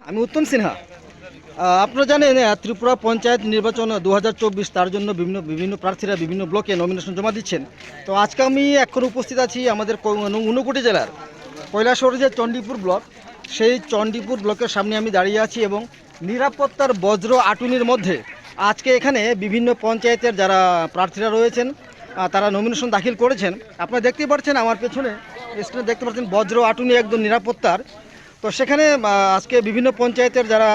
আমি উত্তম সিনহা। আপনারা জানেন ত্রিপুরা পঞ্চায়েত নির্বাচন দু হাজার চব্বিশ, তার জন্য বিভিন্ন বিভিন্ন প্রার্থীরা বিভিন্ন ব্লকে নমিনেশন জমা দিচ্ছেন। তো আজকে আমি এখন উপস্থিত আছি আমাদের ঊনকোটি জেলার। কৈলাসহর যে চণ্ডীপুর ব্লক, সেই চণ্ডীপুর ব্লকের সামনে আমি দাঁড়িয়ে আছি এবং নিরাপত্তার বজ্র আটুনির মধ্যে আজকে এখানে বিভিন্ন পঞ্চায়েতের যারা প্রার্থীরা রয়েছেন তারা নমিনেশন দাখিল করেছেন। আপনারা দেখতেই পাচ্ছেন আমার পেছনে স্ক্রিনে দেখতে পাচ্ছেন বজ্র আটুনি একদম নিরাপত্তার। তো সেখানে আজকে বিভিন্ন পঞ্চায়েতের যারা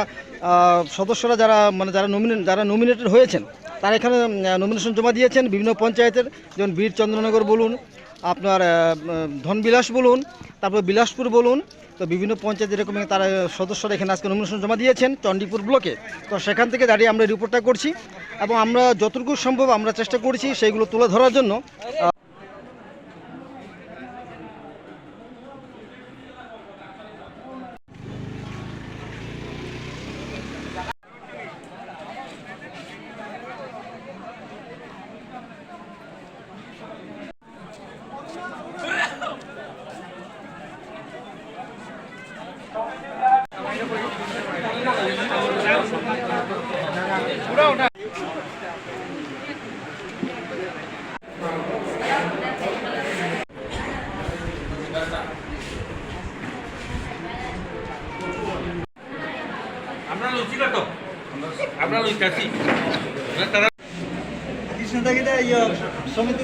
সদস্যরা যারা মানে যারা নমিনেট যারা নমিনেটেড হয়েছেন, তারা এখানে নমিনেশন জমা দিয়েছেন। বিভিন্ন পঞ্চায়েতের, যেমন বীর চন্দ্রনগর বলুন, আপনার ধনবিলাস বলুন, তারপর বিলাসপুর বলুন, তো বিভিন্ন পঞ্চায়েত এরকম তারা, সদস্যরা এখানে আজকে নমিনেশন জমা দিয়েছেন চণ্ডীপুর ব্লকে। তো সেখান থেকে দাঁড়িয়ে আমরা রিপোর্টটা করছি এবং আমরা যতটুকু সম্ভব আমরা চেষ্টা করছি সেইগুলো তুলে ধরার জন্য। আমরা লুচি আছি তারা কৃষ্ণদাগিদা ইয়ে সমিতি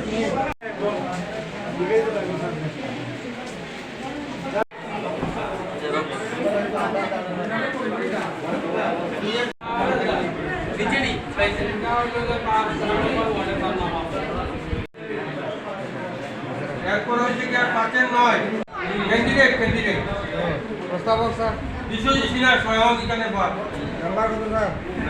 এরপর হচ্ছে কি আর পাঁচের নয়। ক্যান্ডিডেট ক্যান্ডিডেট প্রস্তাবক স্যার। বিশ্বজিৎ সিনহা স্বয়ং এখানে নাম্বার কত স্যার?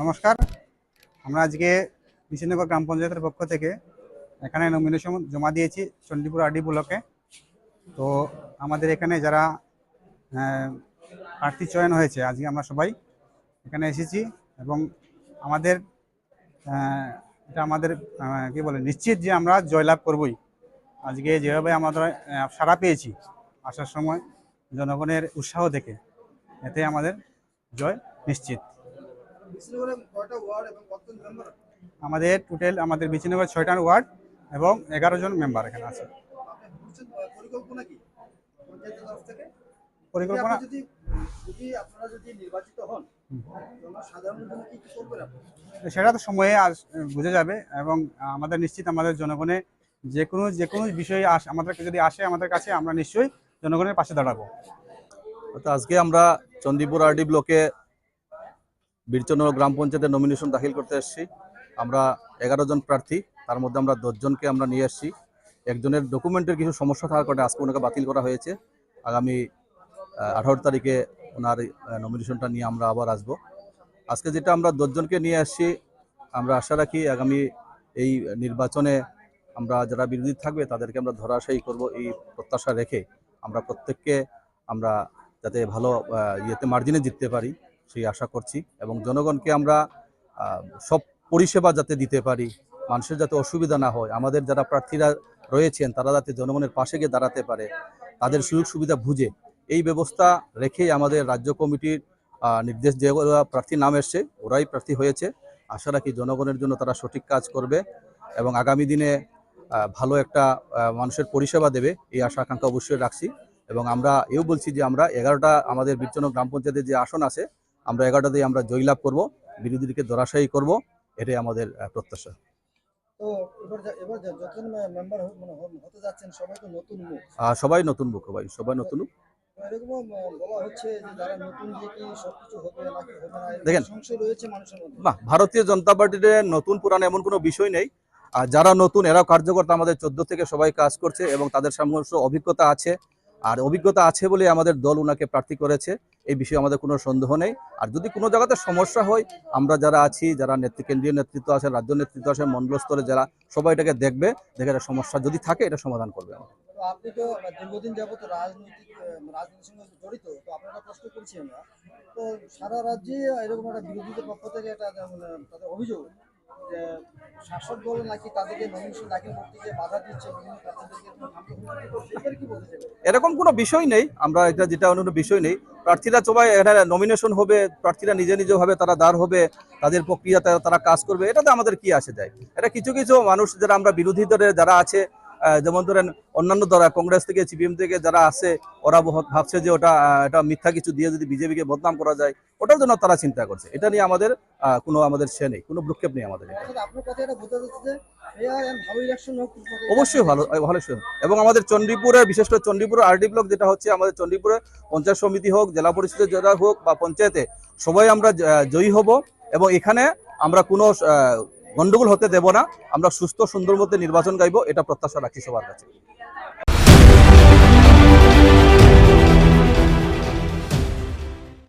নমস্কার। আমরা আজকে বিশ্বনগর গ্রাম পঞ্চায়েতের পক্ষ থেকে এখানে নমিনেশন জমা দিয়েছি চণ্ডীপুর আরডি ব্লকে। তো আমাদের এখানে যারা প্রার্থী চয়ন হয়েছে আজকে আমরা সবাই এখানে এসেছি এবং আমাদের এটা আমাদের কি বলে নিশ্চিত যে আমরা জয়লাভ করবই। আজকে যেভাবে আমাদের আহ, সাড়া পেয়েছি আসার সময় জনগণের উৎসাহ দেখে এতে আমাদের জয় নিশ্চিত। আমাদের টোটাল আমাদের বিচিনগর ছয়টা ওয়ার্ড এবং এগারো জন মেম্বার এখানে আছে। পরিকল্পনা কি? পঞ্চায়েতের তরফ থেকে? পরিকল্পনা যদি যদি আপনারা যদি নির্বাচিত হন সাধারণ জন্য কি কি করবেন আপনি? সেটা তো সময়ে আস বুঝে যাবে এবং আমাদের নিশ্চিত আমাদের জনগণে যে কোনো যে কোনো বিষয়ে আস আমাদের যদি আসে আমাদের কাছে আমরা নিশ্চয়ই জনগণের পাশে দাঁড়াবো। তো আজকে আমরা চণ্ডীপুর আরডি ব্লকে বীরচন্দ্র গ্রাম পঞ্চায়েতের নমিনেশন দাখিল করতে এসেছি। আমরা এগারো জন প্রার্থী, তার মধ্যে আমরা দশজনকে আমরা নিয়ে এসেছি। একজনের ডকুমেন্টের কিছু সমস্যা থাকার কারণে আজকে ওনাকে বাতিল করা হয়েছে। আগামী আঠারো তারিখে ওনার নমিনেশনটা নিয়ে আমরা আবার আসব। আজকে যেটা আমরা দশজনকে নিয়ে আসছি আমরা আশা রাখি আগামী এই নির্বাচনে আমরা যারা বিরোধী থাকবে, তাদেরকে আমরা ধরাশায়ী করব এই প্রত্যাশা রেখে। আমরা প্রত্যেককে আমরা যাতে ভালো ইয়েতে মার্জিনে জিততে পারি। সেই আশা করছি এবং জনগণকে আমরা সব পরিষেবা যাতে দিতে পারি, মানুষের যাতে অসুবিধা না হয়, আমাদের যারা প্রার্থীরা রয়েছেন, তারা যাতে জনগণের পাশে গিয়ে দাঁড়াতে পারে, তাদের সুযোগ সুবিধা বুঝে, এই ব্যবস্থা রেখেই আমাদের রাজ্য কমিটির নির্দেশ যে প্রার্থী নাম এসছে, ওরাই প্রার্থী হয়েছে। আশা রাখি জনগণের জন্য তারা সঠিক কাজ করবে এবং আগামী দিনে ভালো একটা মানুষের পরিষেবা দেবে, এই আশা আকাঙ্ক্ষা অবশ্যই রাখছি এবং আমরা এও বলছি যে আমরা এগারোটা আমাদের বীরচন্দ্র গ্রাম পঞ্চায়েতের যে আসন আছে আমরা এগারোটাতেই আমরা জয়লাভ করব বিরোধীদেরকে ধরাশায়ী করব এটাই আমাদের প্রত্যাশা সবাই নতুন মুখ আহ, সবাই নতুন মুখ ভাই সবাই নতুন মুখ। দেখেন। না ভারতীয় জনতা পার্টির নতুন পুরানো এমন কোনো বিষয় নেই আর যারা নতুন এরা কার্যকর্তা আমাদের চোদ্দ থেকে সবাই কাজ করছে এবং তাদের সামর্থ্য অভিজ্ঞতা আছে আর অভিজ্ঞতা আছে বলে আমাদের দল ওনাকে প্রার্থী করেছে এই বিষয়ে আমাদের কোনো সন্দেহ নেই। আর যদি কোনো জায়গাতে সমস্যা হয় আমরা যারা আছি যারা নেতৃ কেন্দ্রীয় নেতৃত্ব আছে রাজ্য নেতৃত্ব আছে মন্ডল স্তরে যারা সবাই এটাকে দেখবে দেখে এটা সমস্যা যদি থাকে এটা সমাধান করবে আপনি তো দীর্ঘদিন যাবত রাজনৈতিক রাজনীতির সঙ্গে জড়িত তো আপনারা প্রশ্ন করছি আমরা তো সারা রাজ্যে এরকম একটা বিরোধীদের পক্ষ থেকে একটা যেমন, তাদের অভিযোগ শাসক দল নাকি তাদেরকে নমিনেশন দাখিল করতে গিয়ে বাধা দিচ্ছে এরকম কোনো বিষয় নেই, আমরা এটা যেটা অন্য বিষয় নেই। প্রার্থীরা সবাই এটা নমিনেশন হবে, প্রার্থীরা নিজে নিজে হবে তারা দাঁড় হবে, তাদের প্রক্রিয়া তারা কাজ করবে, এটাতে আমাদের কি আসে যায়? এটা কিছু কিছু মানুষ যারা আমরা বিরোধী দলের যারা আছে যেমন ধরেন অন্যান্য দল কংগ্রেস থেকে সিপিএম থেকে যারা আছে ওরা ভাবছে যে ওটা এটা মিথ্যা কিছু দিয়ে যদি বিজেপিকে বদনাম করা যায় ওটার জন্য তারা চিন্তা করছে। এটা নিয়ে আমাদের কোনো আমাদের সে নেই কোনো ভ্রুক্ষেপ নেই আমাদের অবশ্যই ভালো ভালো এবং আমাদের চণ্ডীপুরে বিশেষ করে চণ্ডীপুর আরডি ব্লক যেটা হচ্ছে আমাদের চণ্ডীপুরে পঞ্চায়েত সমিতি হোক জেলা পরিষদের যারা হোক বা পঞ্চায়েতে সবাই আমরা জয়ী হব। এবং এখানে আমরা কোনো গন্ডগোল হতে দেব না। আমরা সুস্থ সুন্দর মধ্যে নির্বাচন গাইব, এটা প্রত্যাশা রাখি সবার কাছে।